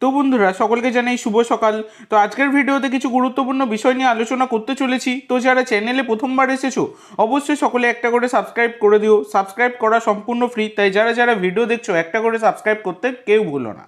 তো বন্ধুরা, সকলকে জানাই শুভ সকাল। তো আজকের ভিডিওতে কিছু গুরুত্বপূর্ণ বিষয় নিয়ে আলোচনা করতে চলেছি। তো যারা চ্যানেলে প্রথমবার এসেছ, অবশ্যই সকলে একটা করে সাবস্ক্রাইব করে দিও। সাবস্ক্রাইব করা সম্পূর্ণ ফ্রি তাই যারা যারা ভিডিও দেখছ, একটা করে সাবস্ক্রাইব করতে কেউ ভুলো না।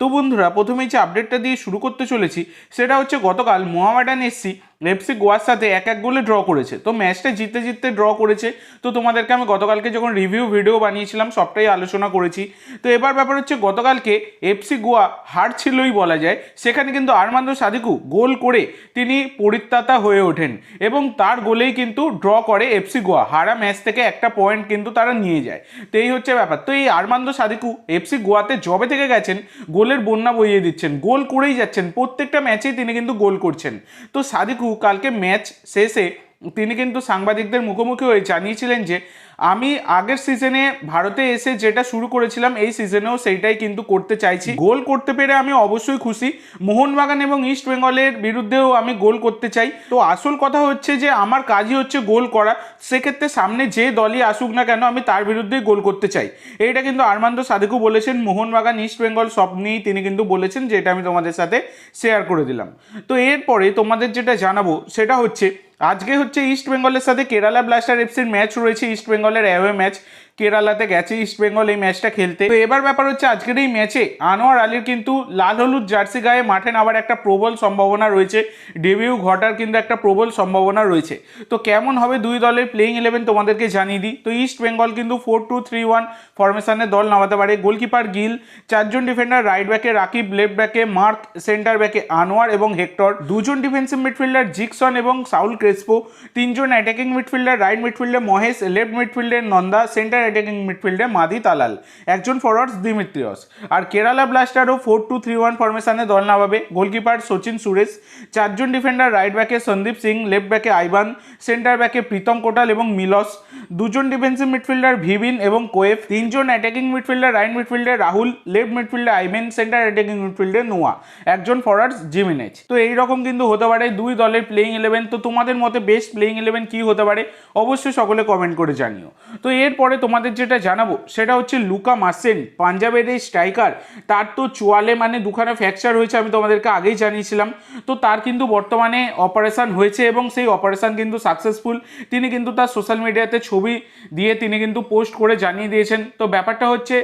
তো বন্ধুরা, প্রথমেই যে আপডেটটা দিয়ে শুরু করতে চলেছি, সেটা হচ্ছে গতকাল মোহামেডান এসসি এফসি গোয়ার সাথে এক এক গোলে ড্র করেছে। তো ম্যাচটা জিততে জিততে ড্র করেছে। তো তোমাদেরকে আমি গতকালকে যখন রিভিউ ভিডিও বানিয়েছিলাম, সবটাই আলোচনা করেছি। তো এবার ব্যাপার হচ্ছে গতকালকে এফসি গোয়া হার ছিলই বলা যায়। সেখানে কিন্তু আরমান্দ সাদিকু গোল করে তিনি পরিত্রাতা হয়ে ওঠেন এবং তার গোলেই কিন্তু ড্র করে এফসি গোয়া। হারা ম্যাচ থেকে একটা পয়েন্ট কিন্তু তারা নিয়ে যায়। তো এই হচ্ছে ব্যাপার। তো এই আরমান্দ সাদিকু এফসি গোয়াতে জবে থেকে গেছেন, গোলের বন্যা বইয়ে দিচ্ছেন, গোল করেই যাচ্ছেন। প্রত্যেকটা ম্যাচেই তিনি কিন্তু গোল করছেন। তো সাদিকু কালকে ম্যাচ শেষে তিনি কিন্তু সাংবাদিকদের মুখোমুখি হয়ে জানিয়েছিলেন যে, আমি আগের সিজনে ভারতে এসে যেটা শুরু করেছিলাম, এই সিজনেও সেইটাই কিন্তু করতে চাইছি। গোল করতে পেরে আমি অবশ্যই খুশি। মোহনবাগান এবং ইস্ট বেঙ্গলের বিরুদ্ধেও আমি গোল করতে চাই। তো আসল কথা হচ্ছে যে, আমার কাজই হচ্ছে গোল করা। সেক্ষেত্রে সামনে যে দলই আসুক না কেন, আমি তার বিরুদ্ধেই গোল করতে চাই। এইটা কিন্তু আরমান্দ সাদিকু বলেছেন। মোহনবাগান ইস্ট বেঙ্গল সব নিয়েই তিনি কিন্তু বলেছেন যেটা আমি তোমাদের সাথে শেয়ার করে দিলাম। তো এরপরে তোমাদের যেটা জানাব, সেটা হচ্ছে আজকে হচ্ছে ইস্ট বেঙ্গলের সাথে কেরালা ব্লাস্টার এফসির ম্যাচ রয়েছে ইস্ট বেঙ্গলের অ্যাওয়ে ম্যাচ কেরালাতে গেছে ইস্ট বেঙ্গল এই ম্যাচটা খেলতে। তো এবার ব্যাপার হচ্ছে আজকের এই ম্যাচে আনোয়ার আলীর কিন্তু লাল হলুদ জার্সি গায়ে মাঠে নামার একটা প্রবল সম্ভাবনা রয়েছে। ডেবিউ ঘটার কিন্তু একটা প্রবল সম্ভাবনা রয়েছে। তো কেমন হবে দুই দলের প্লেইং ইলেভেন তোমাদেরকে জানিয়ে দিই। তো ইস্ট বেঙ্গল কিন্তু ফোর টু থ্রি ওয়ান ফরমেশনের দল নামাতে পারে। গোলকিপার গিল, চারজন ডিফেন্ডার রাইট ব্যাকে রাকিব লেফট ব্যাকে মার্ক সেন্টার ব্যাকে আনোয়ার এবং হেক্টর। দুজন ডিফেন্সিভ মিডফিল্ডার জিকসন এবং সাউল ক্রেসপো। তিনজন অ্যাটাকিং মিডফিল্ডার রাইট মিডফিল্ডে মহেশ লেফট মিডফিল্ডে নন্দা সেন্টার অ্যাটাকিং মিডফিল্ডে মাদি তালাল, একজন ফরওয়ার্ডস দিমিত্রিয়স আর কেরালা ব্লাস্টারও ফোর টু থ্রি ওয়ান ফরমেশনে দল নামাবে। গোলকিপার সচিন সুরেশ, চারজন ডিফেন্ডার রাইট ব্যাকে সন্দীপ সিং লেফট ব্যাকে আইবান সেন্টার ব্যাকে প্রীতম কোটাল এবং মিলস। দুজন ডিফেন্সিভ মিডফিল্ডার ভিবিন এবং কোয়েফ, তিনজন অ্যাটাকিং মিডফিল্ডার রাইট মিডফিল্ডে রাহুল লেফট মিডফিল্ডে আইমেন সেন্টার অ্যাটাকিং মিডফিল্ডে নোয়া। একজন ফরওয়ার্ডস জিমিনেজ তো এইরকম কিন্তু হতে পারে দুই দলের প্লেইং ইলেভেন তো তোমাদের মতে বেস্ট প্লেইং ইলেভেন কী হতে পারে? অবশ্যই সকলে কমেন্ট করে জানিও। তো এরপরে তোমাদের যেটা জানাব, সেটা হচ্ছে লুকা মাসেন পাঞ্জাবের এই স্ট্রাইকার তার তো চোয়ালে মানে দুখানা ফ্র্যাকচার হয়েছে, আমি তোমাদেরকে আগেই জানিয়েছিলাম। তো তার কিন্তু বর্তমানে অপারেশন হয়েছে এবং সেই অপারেশন কিন্তু সাকসেসফুল তিনি কিন্তু তার সোশ্যাল মিডিয়াতে ছবি দিয়ে তিনি কিন্তু পোস্ট করে জানিয়ে দিয়েছেন। তো ব্যাপারটা হচ্ছে,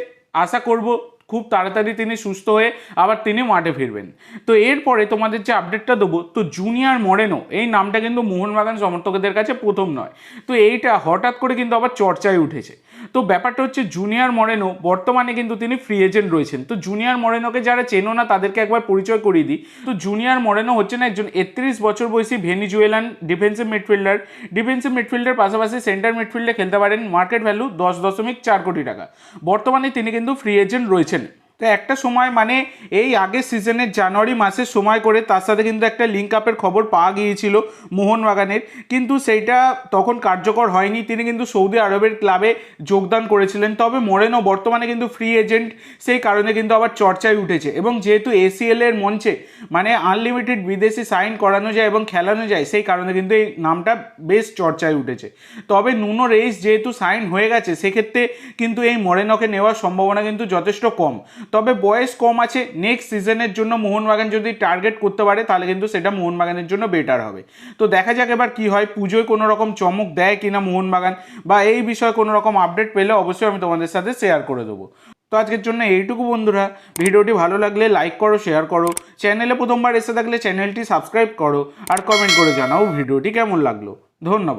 আশা করব খুব তাড়াতাড়ি তিনি সুস্থ হয়ে আবার তিনি মাঠে ফিরবেন। তো এরপরে তোমাদের যে আপডেটটা দেবো, তো জুনিয়র মরেনো এই নামটা কিন্তু মোহনবাগান সমর্থকদের কাছে প্রথম নয়। তো এইটা হঠাৎ করে কিন্তু আবার চর্চায় উঠেছে। তো ব্যাপারটা হচ্ছে জুনিয়র মরেনো বর্তমানে কিন্তু তিনি ফ্রি এজেন্ট রয়েছেন। তো জুনিয়র মরেনোকে যারা চেনো না, তাদেরকে একবার পরিচয় করিয়ে দিই। তো জুনিয়র মরেনো হচ্ছেন একজন একত্রিশ বছর বয়সী ভেনিজুয়েলান ডিফেন্সিভ মিডফিল্ডার ডিফেন্সিভ মিডফিল্ডের পাশাপাশি সেন্টার মিডফিল্ডে খেলতে পারেন। মার্কেট ভ্যালু দশ দশমিক চার কোটি টাকা। বর্তমানে তিনি কিন্তু ফ্রি এজেন্ট রয়েছেন। তো একটা সময় মানে এই আগের সিজনের জানুয়ারি মাসের সময় করে তার সাথে কিন্তু একটা লিঙ্ক আপের খবর পাওয়া গিয়েছিল মোহনবাগানের। কিন্তু সেইটা তখন কার্যকর হয়নি। তিনি কিন্তু সৌদি আরবের ক্লাবে যোগদান করেছিলেন। তবে মোরেনো বর্তমানে কিন্তু ফ্রি এজেন্ট সেই কারণে কিন্তু আবার চর্চায় উঠেছে। এবং যেহেতু এসিএল এর মঞ্চে মানে আনলিমিটেড বিদেশি সাইন করানো যায় এবং খেলানো যায়, সেই কারণে কিন্তু এই নামটা বেশ চর্চায় উঠেছে। তবে নুনো রেইস যেহেতু সাইন হয়ে গেছে, সেক্ষেত্রে কিন্তু এই মোরেনোকে নেওয়ার সম্ভাবনা কিন্তু যথেষ্ট কম। তবে বয়স কম আছে নেক্সট সিজনের জন্য মোহনবাগান যদি টার্গেট করতে পারে, তাহলে কিন্তু সেটা মোহনবাগানের জন্য বেটার হবে। তো দেখা যাক এবার কি হয়, পুজোয় কোনো রকম চমক দেয় কিনা মোহনবাগান, বা এই বিষয়ে কোনো রকম আপডেট পেলে অবশ্যই আমি তোমাদের সাথে শেয়ার করে দেবো। তো আজকের জন্য এইটুকু বন্ধুরা, ভিডিওটি ভালো লাগলে লাইক করো শেয়ার করো চ্যানেলে প্রথমবার এসে থাকলে চ্যানেলটি সাবস্ক্রাইব করো, আর কমেন্ট করে জানাও ভিডিওটি কেমন লাগল। ধন্যবাদ।